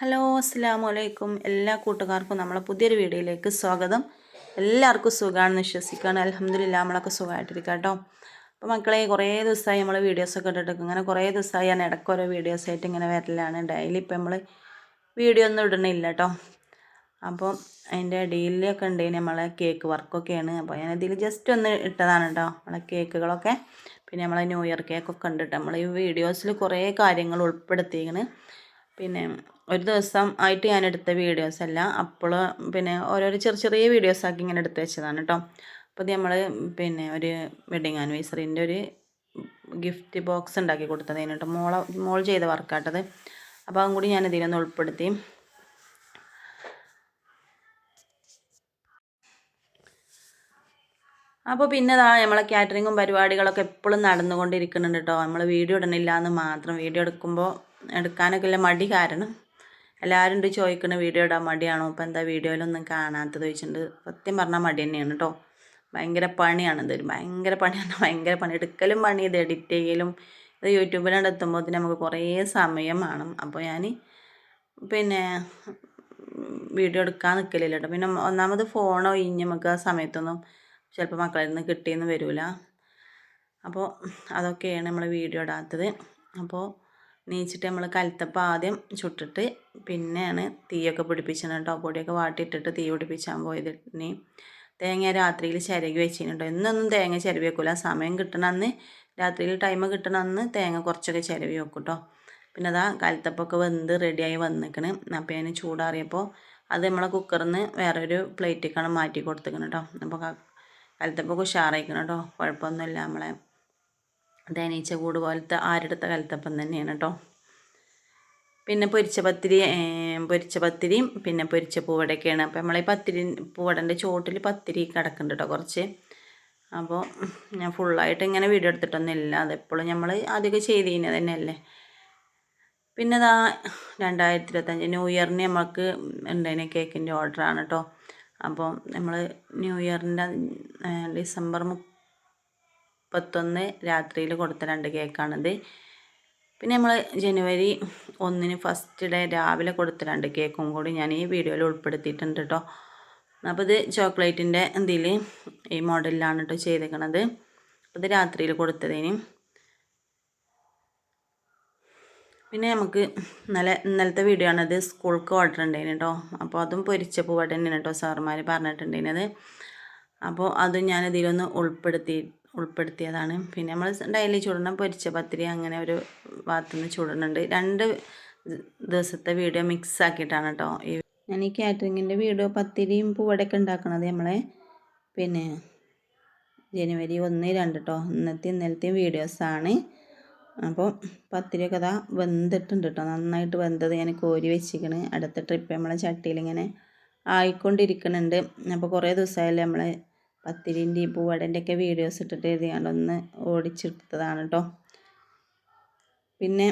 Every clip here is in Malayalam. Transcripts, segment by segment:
ഹലോ അസ്സാം വലൈക്കും എല്ലാ കൂട്ടുകാർക്കും നമ്മളെ പുതിയൊരു വീഡിയോയിലേക്ക് സ്വാഗതം. എല്ലാവർക്കും സുഖമാണെന്ന് വിശ്വസിക്കുകയാണ്. അലഹമ്മദില്ല നമ്മളൊക്കെ സുഖമായിട്ടിരിക്കുക കേട്ടോ. അപ്പോൾ മക്കളെ കുറേ ദിവസമായി നമ്മൾ വീഡിയോസൊക്കെ ഇട്ടിട്ട് ഇങ്ങനെ കുറേ ദിവസമായി ഞാൻ ഇടയ്ക്ക് ഓരോ വീഡിയോസായിട്ട് ഇങ്ങനെ വരലാണ്. ഡെയിലി ഇപ്പം നമ്മൾ വീഡിയോ ഒന്നും ഇടണില്ല കേട്ടോ. അപ്പോൾ അതിന്റെ ഡെയിലിയൊക്കെ ഉണ്ട് നമ്മളെ കേക്ക് വർക്കൊക്കെയാണ് അപ്പോൾ ഞാൻ ഇതിൽ ജസ്റ്റ് ഒന്ന് ഇട്ടതാണ് കേട്ടോ. നമ്മളെ കേക്കുകളൊക്കെ പിന്നെ നമ്മളെ ന്യൂ ഇയർ കേക്കൊക്കെ ഉണ്ട് കേട്ടോ. നമ്മൾ ഈ വീഡിയോസിൽ കുറേ കാര്യങ്ങൾ ഉൾപ്പെടുത്തിയിരിക്കുന്നത് പിന്നെ ഒരു ദിവസം ആയിട്ട് ഞാൻ എടുത്ത വീഡിയോസ് അല്ല അപ്പോൾ പിന്നെ ഓരോരോ ചെറിയ ചെറിയ വീഡിയോസ് ആക്കി ഇങ്ങനെ എടുത്ത് വെച്ചതാണ് കേട്ടോ അപ്പോൾ ഇത് നമ്മൾ പിന്നെ ഒരു വെഡിങ് ആനിവേഴ്സറിന്റെ ഒരു ഗിഫ്റ്റ് ബോക്സ് ഉണ്ടാക്കി കൊടുത്തത് കേട്ടോ മോള മോൾ ചെയ്ത വർക്കാട്ടത് അപ്പോൾ അതും കൂടി ഞാൻ ഇതിലൊന്ന് ഉൾപ്പെടുത്തി. അപ്പോൾ പിന്നെ ഇതാ നമ്മളെ കാറ്ററിങ്ങും പരിപാടികളൊക്കെ എപ്പോഴും നടന്നുകൊണ്ടിരിക്കുന്നുണ്ട് കേട്ടോ നമ്മൾ വീഡിയോ ഇടണില്ല എന്ന് മാത്രം വീഡിയോ എടുക്കുമ്പോൾ എടുക്കാനൊക്കെ ഉള്ള മടി കാരണം എല്ലാവരും ഉണ്ട് ചോദിക്കണ വീഡിയോ ഇടാൻ മടിയാണോ? ഇപ്പം എന്താ വീഡിയോയിലൊന്നും കാണാത്തത് ചോദിച്ചിട്ടുണ്ട്. സത്യം പറഞ്ഞാൽ മടി തന്നെയാണ് കേട്ടോ ഭയങ്കര പണിയാണ് ഇത്. ഭയങ്കര പണിയാണ് ഭയങ്കര പണി. എടുക്കലും പണി ഇത് എഡിറ്റ് ചെയ്യലും ഇത് യൂട്യൂബിലാണ് എത്തുമ്പോൾ നമുക്ക് കുറേ സമയം വേണം. അപ്പോൾ ഞാൻ പിന്നെ വീഡിയോ എടുക്കാൻ നിൽക്കലില്ല കേട്ടോ പിന്നെ ഒന്നാമത് ഫോണോ ഇഞ്ഞ് നമുക്ക് ആ സമയത്തൊന്നും ചിലപ്പോൾ മക്കളിൽ നിന്ന് കിട്ടിയെന്ന് വരില്ല അപ്പോൾ അതൊക്കെയാണ് നമ്മൾ വീഡിയോ ഇടാത്തത്. അപ്പോൾ നീച്ചിട്ട് നമ്മൾ കലത്തപ്പം ആദ്യം ചുട്ടിട്ട് പിന്നെയാണ് തീയൊക്കെ പിടിപ്പിച്ചത് കേട്ടോ. പൊടിയൊക്കെ വാട്ടിയിട്ടിട്ട് തീ പിടിപ്പിച്ചാൻ പോയത്. ഇനി തേങ്ങ രാത്രിയിൽ ചിരകി വെച്ചിട്ടുണ്ടോ. ഇന്നൊന്നും തേങ്ങ ചിരവി വെക്കില്ല സമയം കിട്ടണമെന്ന് രാത്രിയിൽ ടൈം കിട്ടണമെന്ന് തേങ്ങ കുറച്ചൊക്കെ ചിരവി വെക്കും കേട്ടോ പിന്നെ അതാ കലത്തപ്പൊക്കെ വെന്ത് റെഡിയായി വന്നിക്കണ്. അപ്പോൾ ഞാൻ ചൂടാറിയപ്പോൾ അത് നമ്മളെ കുക്കറിൽ നിന്ന് വേറൊരു പ്ലേറ്റിലേക്കാണ് മാറ്റി കൊടുത്തിക്കണം കേട്ടോ അപ്പോൾ കലത്തപ്പൊക്കെ ഉഷാറായിക്കണം കേട്ടോ കുഴപ്പമൊന്നുമില്ല നമ്മളെ. തേനീച്ച കൂട് പോലത്തെ ആരെടുത്ത കലത്തപ്പം തന്നെയാണ് കേട്ടോ. പിന്നെ പൊരിച്ച പത്തിരി പൊരിച്ച പത്തിരിയും പിന്നെ പൊരിച്ച പൂവടയൊക്കെയാണ് അപ്പോൾ നമ്മളീ പത്തിരി പൂവടന്റെ ചോട്ടിൽ പത്തിരി കിടക്കുന്നുണ്ട് കേട്ടോ കുറച്ച്. അപ്പോൾ ഞാൻ ഫുള്ളായിട്ട് ഇങ്ങനെ വീഡിയോ എടുത്തിട്ടൊന്നുമില്ല. അതെപ്പോഴും നമ്മൾ ആദ്യമൊക്കെ ചെയ്തിരുന്നത് തന്നെയല്ലേ. പിന്നെ ഇതാ രണ്ടായിരത്തി ഇരുപത്തഞ്ച് ന്യൂ ഇയറിന് നമുക്ക് ഉണ്ടായിരുന്ന കേക്കിന്റെ ഓർഡറാണ് കേട്ടോ. അപ്പോൾ നമ്മൾ ന്യൂ ഇയറിന്റെ ഡിസംബർ മുപ്പത്തൊന്ന് രാത്രിയിൽ കൊടുത്ത രണ്ട് കേക്കാണിത്. പിന്നെ നമ്മൾ ജനുവരി ഒന്നിന് ഫസ്റ്റ് ഡേ രാവിലെ കൊടുത്ത രണ്ട് കേക്കും കൂടി ഞാൻ ഈ വീഡിയോയിൽ ഉൾപ്പെടുത്തിയിട്ടുണ്ട് കേട്ടോ അപ്പോൾ ഇത് ചോക്ലേറ്റിന്റെ ഇതിൽ ഈ മോഡലിലാണ് കേട്ടോ ചെയ്തേക്കണത്. അപ്പോൾ ഇത് രാത്രിയിൽ കൊടുത്തതിന്. പിന്നെ നമുക്ക് ഇന്നലെ ഇന്നലത്തെ വീഡിയോ ആണത്. സ്കൂൾക്ക് ഓർഡർ ഉണ്ടായിരുന്നു കേട്ടോ അപ്പോൾ അതും പൊരിച്ച തന്നെയാണ് കേട്ടോ സാറുമാർ പറഞ്ഞിട്ടുണ്ടായിരുന്നത് അപ്പോൾ അതും ഞാൻ ഇതിലൊന്ന് ഉൾപ്പെടുത്തി ഉൾപ്പെടുത്തിയതാണ്. പിന്നെ നമ്മൾ ഡെയിലി ചുടണം പൊരിച്ച പത്തിരി അങ്ങനെ ഒരു ഭാഗത്തു നിന്ന് ചൂടണുണ്ട്. രണ്ട് ദിവസത്തെ വീഡിയോ മിക്സ് ആക്കിയിട്ടാണ് കേട്ടോ ഈ ഞാൻ ഈ കാറ്ററിങ്ങിന്റെ വീഡിയോ പത്തിരിയും പൂവടയൊക്കെ ഉണ്ടാക്കണത് നമ്മളെ പിന്നെ ജനുവരി ഒന്ന് രണ്ട് കേട്ടോ ഇന്നത്തെ ഇന്നലത്തെയും വീഡിയോസാണ് അപ്പോൾ പത്തിരിയൊക്കെ അതാ വെന്തിട്ടുണ്ട് കേട്ടോ നന്നായിട്ട് വെന്തത് ഞാൻ കോരി വെച്ചിരിക്കണ്. അടുത്ത ട്രിപ്പ് നമ്മളെ ചട്ടിയിൽ ഇങ്ങനെ ആയിക്കൊണ്ടിരിക്കുന്നുണ്ട് അപ്പോൾ കുറേ ദിവസമായാലും നമ്മളെ പത്തിരിന്റെയും പൂവടന്റെയൊക്കെ വീഡിയോസ് ഇട്ടിട്ട് എഴുതിയാണ്ട് ഒന്ന് ഓടിച്ചെടുത്തതാണ് കേട്ടോ പിന്നെ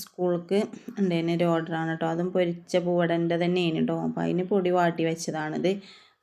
സ്കൂൾക്ക് ഉണ്ടായിരുന്ന ഒരു ഓർഡറാണ് കേട്ടോ അതും പൊരിച്ച പൂവടന്റെ തന്നെയാണ് കേട്ടോ അപ്പോൾ അതിന് പൊടി വാട്ടി വെച്ചതാണിത്.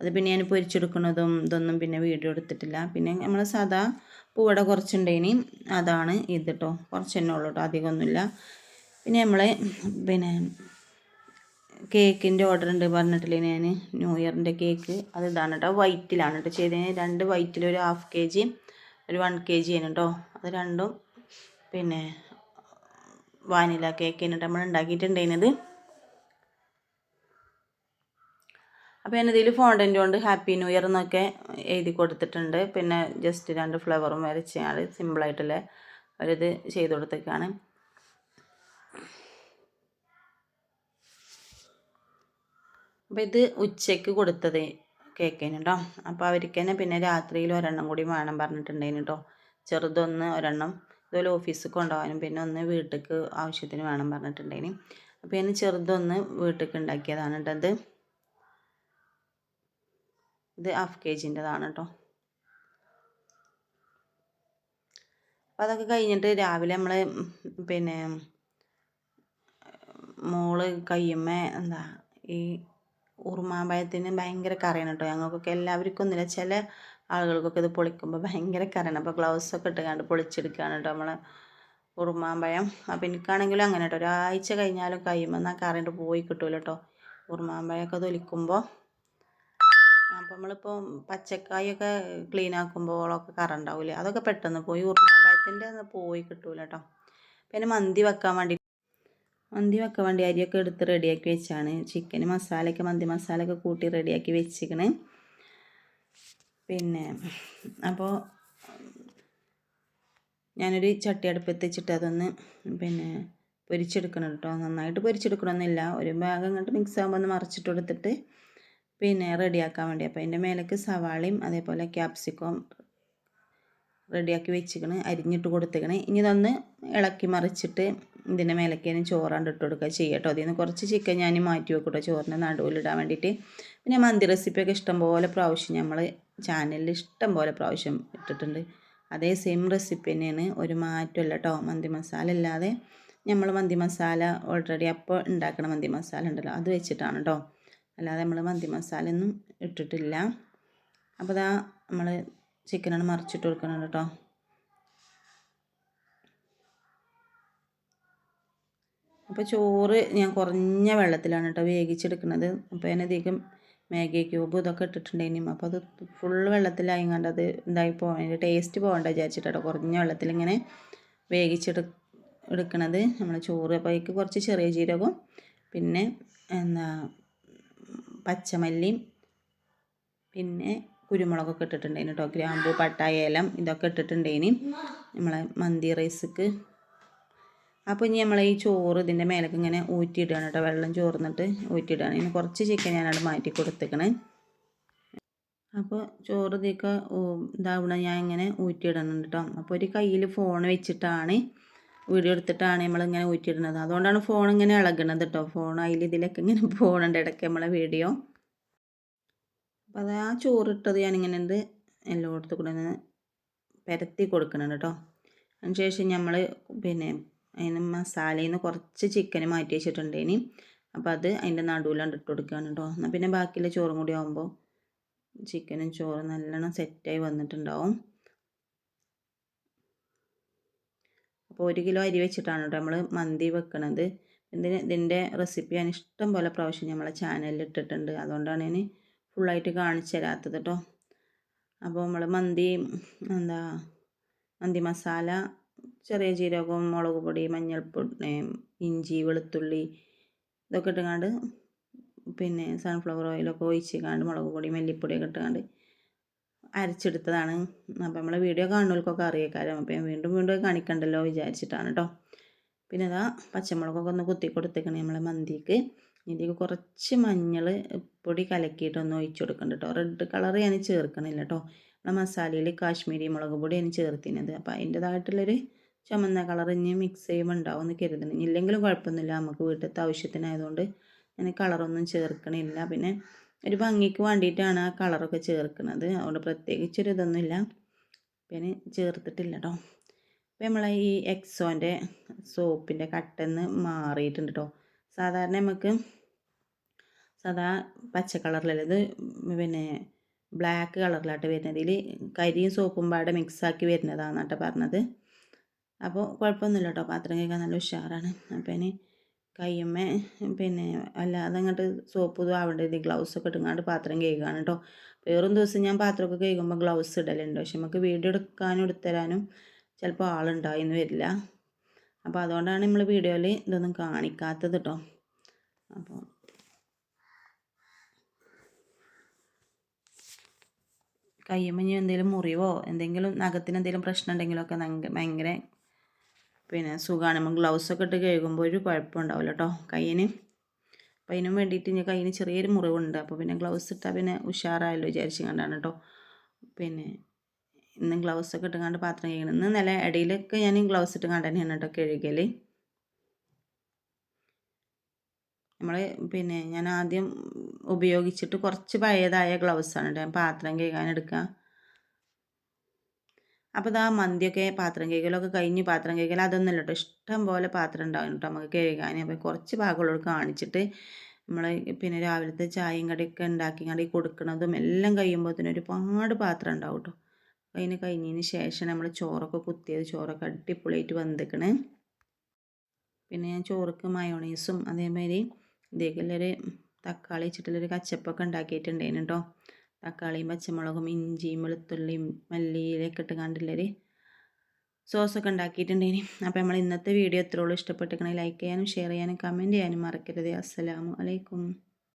അത് പിന്നെ ഞാൻ പൊരിച്ചെടുക്കുന്നതും ഇതൊന്നും പിന്നെ വീഡിയോ എടുത്തിട്ടില്ല. പിന്നെ നമ്മൾ സാധാ പൂവട കുറച്ചുണ്ടേനി അതാണ് ഇത് കേട്ടോ കുറച്ച് തന്നെ ഉള്ളൂ കേട്ടോ അധികമൊന്നുമില്ല. പിന്നെ നമ്മൾ പിന്നെ കേക്കിന്റെ ഓർഡർ ഉണ്ട് പറഞ്ഞിട്ടില്ലേ ഞാൻ ന്യൂ ഇയറിന്റെ കേക്ക്. അത് ഇതാണ് കേട്ടോ വൈറ്റിലാണ് കേട്ടോ ചെയ്തതിന് രണ്ട് വൈറ്റിൽ ഒരു ഹാഫ് കെ ജി ഒരു വൺ കെ ആണ് കേട്ടോ അത് രണ്ടും പിന്നെ വാനില കേക്കിന് നമ്മൾ ഉണ്ടാക്കിയിട്ടുണ്ടായിരുന്നത് അപ്പോൾ ഞാനിതിൽ ഫോണ്ടന്റ് കൊണ്ട് ഹാപ്പി ന്യൂ ഇയർ എന്നൊക്കെ എഴുതി കൊടുത്തിട്ടുണ്ട്. പിന്നെ ജസ്റ്റ് രണ്ട് ഫ്ലവറും വരച്ച് ഞങ്ങൾ സിമ്പിളായിട്ടുള്ള ഒരിത് ചെയ്ത് കൊടുത്തേക്കാണ്. അപ്പോൾ ഇത് ഉച്ചയ്ക്ക് കൊടുത്തത് കേക്കിന് കേട്ടോ അപ്പോൾ അവർക്ക് തന്നെ പിന്നെ രാത്രിയിൽ ഒരെണ്ണം കൂടി വേണം പറഞ്ഞിട്ടുണ്ടായിന് കേട്ടോ ചെറുതൊന്ന് ഒരെണ്ണം ഇതുപോലെ ഓഫീസിൽ കൊണ്ടുപോകാനും പിന്നെ ഒന്ന് വീട്ടിലേക്ക് ആവശ്യത്തിന് വേണം പറഞ്ഞിട്ടുണ്ടായിന്. അപ്പോൾ ഞാൻ ചെറുതൊന്ന് വീട്ടിലേക്ക് ഉണ്ടാക്കിയതാണ് കേട്ടോ ഇത്. ഹാഫ് കെ ജിന്റെതാണ് കേട്ടോ അപ്പോൾ അതൊക്കെ കഴിഞ്ഞിട്ട് രാവിലെ നമ്മൾ പിന്നെ മോൾ കയ്യമ്മ എന്താ ഈ ഉറുമാമ്പഴത്തിന് ഭയങ്കര കറിയാണ് കേട്ടോ. ഞങ്ങൾക്കൊക്കെ എല്ലാവർക്കും ഒന്നുമില്ല ചില ആളുകൾക്കൊക്കെ ഇത് പൊളിക്കുമ്പോൾ ഭയങ്കര കറിയാണ്. അപ്പോൾ ഗ്ലൗസ് ഗ്ലൗസൊക്കെ ഇട്ടുകൊണ്ട് പൊളിച്ചെടുക്കുകയാണ് കേട്ടോ നമ്മൾ ഉറുമാമ്പഴം അപ്പോൾ എനിക്കാണെങ്കിലും അങ്ങനെ കേട്ടോ. ഒരാഴ്ച കഴിഞ്ഞാലും കഴിയുമ്പോൾ ആ കറിയുണ്ട് പോയി കിട്ടൂല കേട്ടോ. ഉറുമാമ്പഴമൊക്കെ തൊലിക്കുമ്പോൾ അപ്പോൾ നമ്മളിപ്പോൾ പച്ചക്കായൊക്കെ ക്ലീൻ ആക്കുമ്പോഴൊക്കെ കറ ഉണ്ടാവില്ലേ? അതൊക്കെ പെട്ടെന്ന് പോയി ഉറുമാമ്പഴത്തിന്റെ പോയി കിട്ടൂല കേട്ടോ. പിന്നെ മന്തി വെക്കാൻ വേണ്ടി മന്തി വെക്കാൻ വേണ്ടി അരിയൊക്കെ എടുത്ത് റെഡിയാക്കി വെച്ചാണ്. ചിക്കൻ മസാലയൊക്കെ മന്തി മസാലയൊക്കെ കൂട്ടി റെഡിയാക്കി വെച്ചിക്കണ് പിന്നെ അപ്പോൾ ഞാനൊരു ചട്ടി അടുപ്പത്ത് വെച്ചിട്ട് അതൊന്ന് പിന്നെ പൊരിച്ചെടുക്കണം കേട്ടോ. നന്നായിട്ട് പൊരിച്ചെടുക്കണമെന്നില്ല ഒരു ഭാഗം ഇങ്ങോട്ട് മിക്സ് ആകുമ്പോൾ ഒന്ന് മറിച്ചിട്ട് കൊടുത്തിട്ട് പിന്നെ റെഡിയാക്കാൻ വേണ്ടി. അപ്പോൾ അതിന്റെ മേലേക്ക് സവാളയും അതേപോലെ ക്യാപ്സിക്കം റെഡിയാക്കി വെച്ചിക്കണ് അരിഞ്ഞിട്ട് കൊടുത്തിക്കണേ ഇനി ഇതൊന്ന് ഇളക്കി മറിച്ചിട്ട് ഇതിന്റെ മേലേക്ക് ഞാൻ ചോറാണ്ട് ഇട്ട് കൊടുക്കുക ചെയ്യട്ടോ. അതിൽ നിന്ന് കുറച്ച് ചിക്കൻ ഞാൻ മാറ്റി വെക്കട്ടോ ചോറിന്റെ നടുവിലിടാൻ വേണ്ടിയിട്ട്. പിന്നെ മന്തി റെസിപ്പിയൊക്കെ ഇഷ്ടംപോലെ പ്രാവശ്യം നമ്മൾ ചാനലിൽ ഇഷ്ടം പോലെ പ്രാവശ്യം ഇട്ടിട്ടുണ്ട്. അതേ സെയിം റെസിപ്പി തന്നെയാണ്. ഒരു മാറ്റമല്ല കേട്ടോ മന്തി മസാല ഇല്ലാതെ നമ്മൾ മന്തി മസാല ഓൾറെഡി അപ്പോൾ ഉണ്ടാക്കണ മന്തി മസാല ഉണ്ടല്ലോ അത് വെച്ചിട്ടാണ് കേട്ടോ അല്ലാതെ നമ്മൾ മന്തി മസാല ഒന്നും ഇട്ടിട്ടില്ല. അപ്പോൾ ഇതാ നമ്മൾ ചിക്കനാണ് മറിച്ചിട്ട് കൊടുക്കണം കേട്ടോ അപ്പോൾ ചോറ് ഞാൻ കുറഞ്ഞ വെള്ളത്തിലാണ് കേട്ടോ വേവിച്ചെടുക്കുന്നത് അപ്പോൾ അതിനധികം മാഗി ക്യൂബ് ഇതൊക്കെ ഇട്ടിട്ടുണ്ടായിരുന്നു അപ്പോൾ അത് ഫുൾ വെള്ളത്തിലായി കണ്ട് അത് ഇതായി പോകാൻ അതിന്റെ ടേസ്റ്റ് പോകണ്ട വിചാരിച്ചിട്ടോ കുറഞ്ഞ വെള്ളത്തിൽ ഇങ്ങനെ വേവിച്ചെടു എടുക്കണത് നമ്മൾ ചോറ്. അപ്പോൾ അതിലേക്ക് കുറച്ച് ചെറിയ ജീരകവും പിന്നെ എന്താ പച്ചമല്ലിയും പിന്നെ കുരുമുളകൊക്കെ ഇട്ടിട്ടുണ്ടായിരുന്നു കേട്ടോ ഗ്രാമ്പു പട്ട ഏലം ഇതൊക്കെ ഇട്ടിട്ടുണ്ടായിന്. നമ്മളെ മന്തി റൈസ്ക്ക് അപ്പോൾ ഇനി നമ്മൾ ഈ ചോറ് ഇതിന്റെ മേലേക്ക് ഇങ്ങനെ ഊറ്റിയിടുകയാണ് കേട്ടോ. വെള്ളം ചോർന്നിട്ട് ഊറ്റിയിടുകയാണ്. ഇനി കുറച്ച് ചിക്കൻ ഞാനവിടെ മാറ്റി കൊടുത്തേക്കണേ. അപ്പോൾ ചോറ് ഇതൊക്കെ ഇതാവണ ഞാൻ ഇങ്ങനെ ഊറ്റിയിടുന്നുണ്ട് കേട്ടോ. അപ്പോൾ ഒരു കയ്യിൽ ഫോൺ വെച്ചിട്ടാണ് വീഡിയോ എടുത്തിട്ടാണ് നമ്മളിങ്ങനെ ഊറ്റിയിടുന്നത്. അതുകൊണ്ടാണ് ഫോൺ ഇങ്ങനെ ഇളകണത് കേട്ടോ. ഫോൺ അതിൽ ഇതിലൊക്കെ ഇങ്ങനെ പോകണുണ്ട് ഇടയ്ക്ക് നമ്മളെ വീഡിയോ. അപ്പോൾ അത് ആ ചോറിട്ടത് ഞാനിങ്ങനെ എന്ത് എല്ലായിടത്തും കൂടെ പരത്തി കൊടുക്കണം കേട്ടോ. അതിനുശേഷം നമ്മൾ പിന്നെ അതിന് മസാലയിൽ നിന്ന് കുറച്ച് ചിക്കൻ മാറ്റി വെച്ചിട്ടുണ്ട് ഇനി അപ്പോൾ അത് അതിന്റെ നടുവിലാണ് ഇട്ട് കൊടുക്കുകയാണ് കേട്ടോ എന്നാൽ പിന്നെ ബാക്കിയുള്ള ചോറും കൂടി ആകുമ്പോൾ ചിക്കനും ചോറും നല്ലോണം സെറ്റായി വന്നിട്ടുണ്ടാവും. അപ്പോൾ ഒരു കിലോ അരി വെച്ചിട്ടാണ് കേട്ടോ നമ്മൾ മന്തി വെക്കണത്. ഇതിന് ഇതിന്റെ റെസിപ്പി ഞാൻ ഇഷ്ടം പോലെ പ്രാവശ്യം നമ്മളെ ചാനലിൽ ഇട്ടിട്ടുണ്ട്. അതുകൊണ്ടാണ് ഞാൻ ഫുള്ളായിട്ട് കാണിച്ചു തരാത്തത് കേട്ടോ അപ്പോൾ നമ്മൾ മന്തി എന്താ മന്തി മസാല ചെറിയ ജീരകവും മുളക് പൊടി മഞ്ഞൾപ്പൊടി ഇഞ്ചി വെളുത്തുള്ളി ഇതൊക്കെ ഇട്ടുകൊണ്ട് പിന്നെ സൺഫ്ലവർ ഓയിലൊക്കെ ഒഴിച്ച് കാണ്ട് മുളക് പൊടി മല്ലിപ്പൊടിയൊക്കെ ഇട്ടുകൊണ്ട് അരച്ചെടുത്തതാണ്. അപ്പോൾ നമ്മളെ വീഡിയോ കാണുന്നവർക്കൊക്കെ അറിയേക്കാരം. അപ്പോൾ ഞാൻ വീണ്ടും വീണ്ടും കാണിക്കണ്ടല്ലോ വിചാരിച്ചിട്ടാണ് കേട്ടോ പിന്നെ അതാ പച്ചമുളകൊക്കെ ഒന്ന് കുത്തി കൊടുത്തേക്കണേ നമ്മളെ മന്തിക്ക്. ഇതിലേക്ക് കുറച്ച് മഞ്ഞൾ പൊടി കലക്കിയിട്ടൊന്ന് ഒഴിച്ചു കൊടുക്കുന്നുണ്ട് കേട്ടോ റെഡ് കളർ ഞാൻ ചേർക്കണില്ല കേട്ടോ നമ്മളെ മസാലയിൽ കാശ്മീരി മുളക് പൊടി ഞാൻ ചേർത്തിനത്. അപ്പോൾ അതിന്റെതായിട്ടുള്ളൊരു ചുമന്ന കളർ ഇനി മിക്സ് ചെയ്യുമ്പോൾ ഉണ്ടാവും എന്ന് കരുതുന്നു ഇല്ലെങ്കിലും കുഴപ്പമൊന്നുമില്ല നമുക്ക് വീട്ടിലത്തെ ആവശ്യത്തിനായതുകൊണ്ട് ഞാൻ കളറൊന്നും ചേർക്കണില്ല. പിന്നെ ഒരു ഭംഗിക്ക് വേണ്ടിയിട്ടാണ് ആ കളറൊക്കെ ചേർക്കുന്നത് അതുകൊണ്ട് പ്രത്യേകിച്ചൊരു ഇതൊന്നുമില്ല പിന്നെ ചേർത്തിട്ടില്ല കേട്ടോ അപ്പോൾ നമ്മളെ ഈ എക്സോന്റെ സോപ്പിന്റെ കട്ടെന്ന് മാറിയിട്ടുണ്ട് കേട്ടോ സാധാരണ നമുക്ക് സദാ പച്ച കളറിലല്ല? ഇത് പിന്നെ ബ്ലാക്ക് കളറിലാട്ട് വരുന്നത്. ഇതിൽ കരിയും സോപ്പും പാടെ മിക്സാക്കി വരുന്നതാണ് കേട്ടോ പറഞ്ഞത്. അപ്പോൾ കുഴപ്പമൊന്നുമില്ല കേട്ടോ പാത്രം കഴുകാൻ നല്ല ഉഷാറാണ്. അപ്പം ഇനി കയ്യുമ്മേ പിന്നെ അല്ലാതെ അങ്ങോട്ട് സോപ്പ് ഇതും ഗ്ലൗസ് ഗ്ലൗസൊക്കെ ഇട്ടുങ്ങാണ്ട് പാത്രം കഴുകാണ് കേട്ടോ വേറൊരു ദിവസം ഞാൻ പാത്രമൊക്കെ കഴുകുമ്പോൾ ഗ്ലൗസ് ഇടലുണ്ട്. പക്ഷെ നമുക്ക് വീഡിയോ എടുക്കാനും എടുത്തരാനും ചിലപ്പോൾ ആളുണ്ടായിന്ന് വരില്ല. അപ്പോൾ അതുകൊണ്ടാണ് നമ്മൾ വീഡിയോയിൽ ഇതൊന്നും കാണിക്കാത്തത് കേട്ടോ അപ്പോൾ കയ്യുമ്പോൾ എന്തെങ്കിലും മുറിവോ എന്തെങ്കിലും നഖത്തിന് എന്തെങ്കിലും പ്രശ്നം ഉണ്ടെങ്കിലൊക്കെ ഭയങ്കര പിന്നെ സുഖമാണ് നമ്മൾ ഗ്ലൗസൊക്കെ ഇട്ട് കഴുകുമ്പോൾ ഒരു കുഴപ്പമുണ്ടാവില്ല കേട്ടോ കയ്യിന്. അപ്പം അതിനും വേണ്ടിയിട്ട് ഞാൻ കയ്യിന് ചെറിയൊരു മുറിവുണ്ട്. അപ്പോൾ പിന്നെ ഗ്ലൗസ് ഇട്ടാൽ പിന്നെ ഉഷാറായല്ലോ വിചാരിച്ചു കണ്ടാണ് കേട്ടോ പിന്നെ ഇന്ന് ഗ്ലൗസൊക്കെ ഇട്ട് കണ്ട് പാത്രം കഴുകണം. ഇന്ന് നില ഇടയിലൊക്കെ ഞാൻ ഗ്ലൗസ് ഇട്ട് കണ്ട് തന്നെയാണ് കേട്ടോ കഴുകൽ നമ്മൾ പിന്നെ ഞാൻ ആദ്യം ഉപയോഗിച്ചിട്ട് കുറച്ച് പഴയതായ ഗ്ലൗസാണ് കേട്ടോ പാത്രം കഴുകാൻ എടുക്കുക. അപ്പോൾ ആ മന്തിയൊക്കെ പാത്രം കഴുകലൊക്കെ കഴിഞ്ഞ്. പാത്രം കഴുകൽ അതൊന്നുമല്ല കേട്ടോ ഇഷ്ടം പോലെ പാത്രം ഉണ്ടാവും കേട്ടോ നമുക്ക് കഴുകാൻ. അപ്പോൾ കുറച്ച് ഭാഗങ്ങളോട് കാണിച്ചിട്ട് നമ്മൾ പിന്നെ രാവിലത്തെ ചായയും കടിയൊക്കെ ഉണ്ടാക്കി കടി കൊടുക്കുന്നതും എല്ലാം കഴിയുമ്പോൾ തന്നെ ഒരുപാട് പാത്രം ഉണ്ടാവും കേട്ടോ അതിന് കഴിഞ്ഞതിന് ശേഷം നമ്മൾ ചോറൊക്കെ കുത്തിയത് ചോറൊക്കെ അടിപൊളിയായിട്ട് വന്നിക്കണേ പിന്നെ ഞാൻ ചോറുക്ക് മയോണൈസും അതേമാതിരി ഇതേക്കുള്ളൊരു തക്കാളി വെച്ചിട്ടുള്ളൊരു കച്ചപ്പൊക്കെ ഉണ്ടാക്കിയിട്ടുണ്ടായിരുന്നു കേട്ടോ തക്കാളിയും പച്ചമുളകും ഇഞ്ചിയും വെളുത്തുള്ളിയും മല്ലിയിലൊക്കെ ഇട്ട് കണ്ടുള്ളൊരു സോസൊക്കെ ഉണ്ടാക്കിയിട്ടുണ്ടേനി. അപ്പോൾ നമ്മൾ ഇന്നത്തെ വീഡിയോ എത്രയോളം ഇഷ്ടപ്പെട്ടിരിക്കണേ ലൈക്ക് ചെയ്യാനും ഷെയർ ചെയ്യാനും കമന്റ് ചെയ്യാനും മറക്കരുത്. അസ്സലാമു അലൈക്കും.